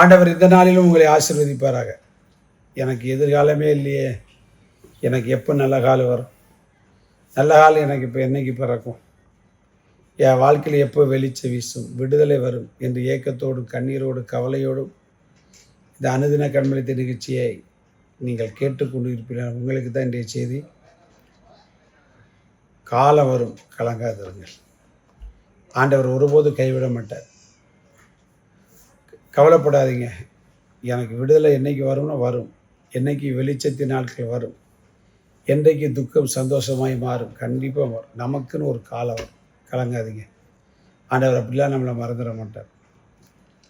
ஆண்டவர் இந்த நாளிலும் உங்களை ஆசிர்வதிப்பாராக. எனக்கு எதிர்காலமே இல்லையே. எனக்கு எப்போ நல்ல காலம் வரும்? நல்ல காலம் எனக்கு இப்போ என்னைக்கு பிறக்கும்? என் வாழ்க்கையில் எப்போ வெளிச்ச வீசும்? விடுதலை வரும் என்று ஏக்கத்தோடும் கண்ணீரோடு கவலையோடும் இந்த அனுதின கண்மளித்த நிகழ்ச்சியை நீங்கள் கேட்டுக்கொண்டு இருப்பீர்கள் உங்களுக்கு தான் இன்றைய செய்தி. காலம் வரும். கலங்காதிருங்கள். ஆண்டவர் ஒருபோதும் கைவிட மாட்டார். கவலைப்படாதீங்க. எனக்கு விடுதலை என்னைக்கு வரும்னு வரும். என்னைக்கு வெளிச்சத்தின் நாட்கள் வரும். என்றைக்கு துக்கம் சந்தோஷமாய் மாறும். கண்டிப்பாக வரும். நமக்குன்னு ஒரு காலம் வரும். கலங்காதீங்க. ஆண்டவர் அப்படிலாம் நம்மளை மறந்துட மாட்டார்.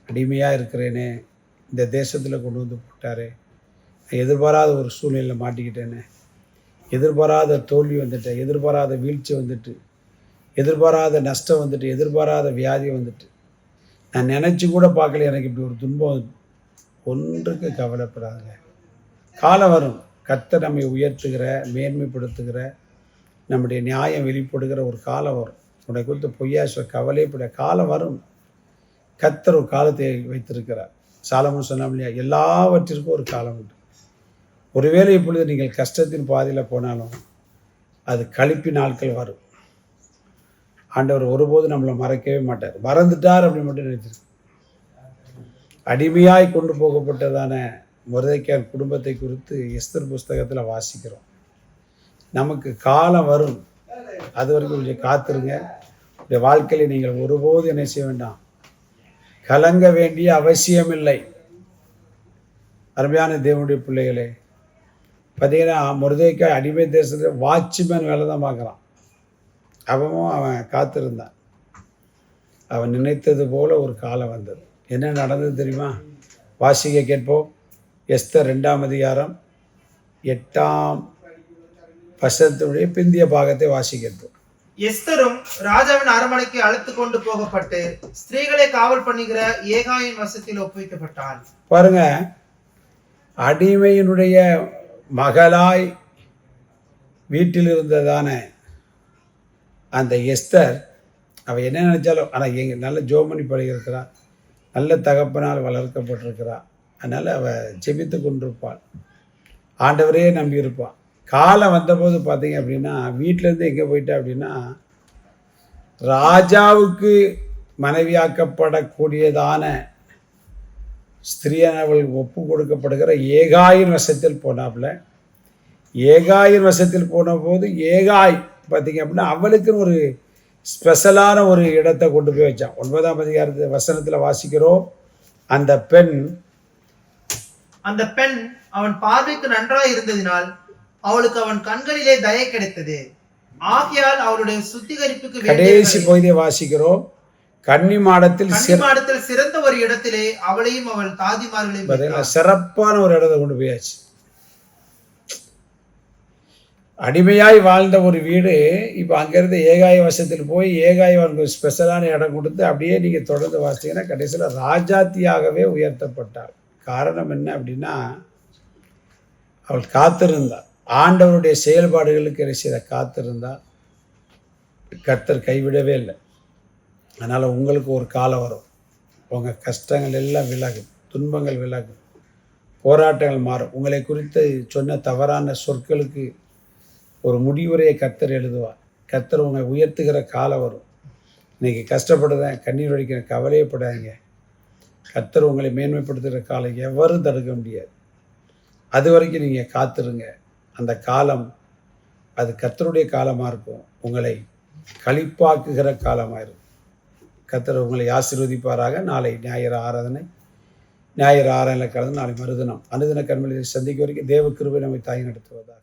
அடிமையாக இருக்கிறேனே. இந்த தேசத்தில் கொண்டு வந்து போட்டாரே. எதிர்பாராத ஒரு சூழ்நிலையில் மாட்டிக்கிட்டேனே. எதிர்பாராத தோல்வி வந்துட்டேன். எதிர்பாராத வீழ்ச்சி வந்துட்டு. எதிர்பாராத நஷ்டம் வந்துட்டு. எதிர்பாராத வியாதி வந்துட்டு. நான் நினச்சி கூட பார்க்கல எனக்கு இப்படி ஒரு துன்பம். ஒன்றுக்கு கவலைப்படாதுங்க காலம் வரும். கர்த்தர் நம்மை உயர்த்துகிற மேன்மைப்படுத்துகிற நம்முடைய நியாயம் வெளிப்படுகிற ஒரு காலம் வரும். உன்னை குறித்து பொய்யா சொல் கவலைப்பட காலம் வரும். கத்தர் ஒரு காலத்தை வைத்திருக்கிறார். சாலமும் சொன்னோம் இல்லையா எல்லாவற்றிற்கும் ஒரு காலம் உண்டு. ஒருவேளை இப்பொழுது நீங்கள் கஷ்டத்தின் பாதையில் போனாலும் அது கழிப்பு நாட்கள் வரும். ஆண்டவர் ஒருபோதும் நம்மளை மறக்கவே மாட்டார். மறந்துட்டார் அப்படின்னு மட்டும் நினைச்சிருக்கு அடிமையாய் கொண்டு போகப்பட்டதான முருதைக்கார் குடும்பத்தை குறித்து எஸ்தர் புஸ்தகத்தில் வாசிக்கிறோம். நமக்கு காலம் வரும். அது வரைக்கும் கொஞ்சம் காத்துருங்க. இந்த வாழ்க்கையில் நீங்கள் ஒருபோதும் என்ன செய்ய வேண்டாம். கலங்க வேண்டிய அவசியமில்லை. அருமையான தேவனுடைய பிள்ளைகளே பார்த்தீங்கன்னா முருதைக்காய் அடிமை தேசத்தில் வாட்ச்மேன் வேலை தான் பார்க்குறான் அவனும் அவன் காத்திருந்தான். அவன் நினைத்தது போல ஒரு காலம் வந்தது. என்ன நடந்தது தெரியுமா? வாசிக்க கேட்போம். எஸ்தர் ரெண்டாம் அதிகாரம் எட்டாம் வசனத்துடைய பிந்திய பாகத்தை வாசிக்க கேட்போம். எஸ்தரும் ராஜாவின் அரண்மனைக்கு அழைத்து கொண்டு போகப்பட்டு ஸ்திரீகளை காவல் பண்ணுகிற ஏகாயின் வசத்தில் ஒப்புவிக்கப்பட்டாள் பாருங்க அடிமையினுடைய மகளாய் வீட்டில் இருந்ததான அந்த எஸ்தர் அவள் என்ன நினச்சாலும் ஆனால் எங்கள் நல்ல ஜோமணி பழகியிருக்கிறா நல்ல தகப்பனால் வளர்க்கப்பட்டிருக்கிறாள் அதனால் அவள் ஜெபித்து கொண்டிருப்பாள். ஆண்டவரே நம்பி இருப்பாள் காலம் வந்தபோது பார்த்தீங்க அப்படின்னா வீட்டிலேருந்து எங்கே போயிட்டா அப்படின்னா ராஜாவுக்கு மனைவியாக்கப்படக்கூடியதான ஸ்திரீயானவள் ஒப்பு கொடுக்கப்படுகிற ஏகாயின் வசத்தில் போனாப்புல. ஏகாயின் வசத்தில் போன போது ஏகாய் பார்த்தீங்க அப்படின்னா அவளுக்குன்னு ஒரு ஸ்பெஷலான ஒரு இடத்தை கொண்டு போய் வச்சான். ஒன்பதாம் அதிகாரத்து வசனத்தில் வாசிக்கிறோம். அந்த பெண் அந்த பெண் அவன் பார்வைக்கு நன்றாய் இருந்ததினால் அவளுக்கு அவன் கண்களிலே தயை கிடைத்தது. ஆகையால் அவளுடைய சுத்திகரிப்புக்கு கடைசி பகுதியை வாசிக்கிறோம். கன்னி மாடத்தில் சிற கன்னிமாடத்தில் சிறந்த ஒரு இடத்திலே அவளையும் அவள் தாதிமார்களையும். சிறப்பான ஒரு இடத்தை கொண்டு போயாச்சு. அடிமையாய் வாழ்ந்த ஒரு வீடு இப்போ அங்கேருந்து ஏகாய வசத்தில் போய் ஏகாய அவனுக்கு ஸ்பெஷலான இடம் கொடுத்து அப்படியே நீங்கள் தொடர்ந்து வாசித்தீங்கன்னா கடைசியில் ராஜாத்தியாகவே உயர்த்தப்பட்டாள் காரணம் என்ன அப்படின்னா அவள் காத்திருந்தாள் ஆண்டவருடைய செயல்பாடுகளுக்கு சில காத்திருந்தால் கர்த்தர் கைவிடவே இல்லை. அதனால் உங்களுக்கு ஒரு காலம் வரும். உங்கள் கஷ்டங்கள் எல்லாம் விலகும். துன்பங்கள் விலகும். போராட்டங்கள் மாறும். உங்களை குறித்து சொன்ன தவறான சொற்களுக்கு ஒரு முடிவுரையை கத்தர் எழுதுவார். கத்தர் உங்களை உயர்த்துகிற காலம் வரும். இன்றைக்கி கஷ்டப்படுதேன் கண்ணீர் வடிக்கிற கவலையப்படாதீங்க. கத்தர் உங்களை மேன்மைப்படுத்துகிற காலம் எவரும் தடுக்க முடியாது. அது வரைக்கும் நீங்கள் காத்துருங்க. அந்த காலம் அது கத்தருடைய காலமாக இருக்கும். உங்களை களிப்பாக்குகிற காலமாக இருக்கும். கத்தர் உங்களை ஆசீர்வதிப்பாராக. நாளை ஞாயிறு ஆராதனை. ஞாயிறு ஆராதனை கலந்து நாளை மறுதினம். அனுதின கண்மொழி சந்திக்க வரைக்கும் தேவ கிருபை நம்மை தாய் நடத்துவதாக.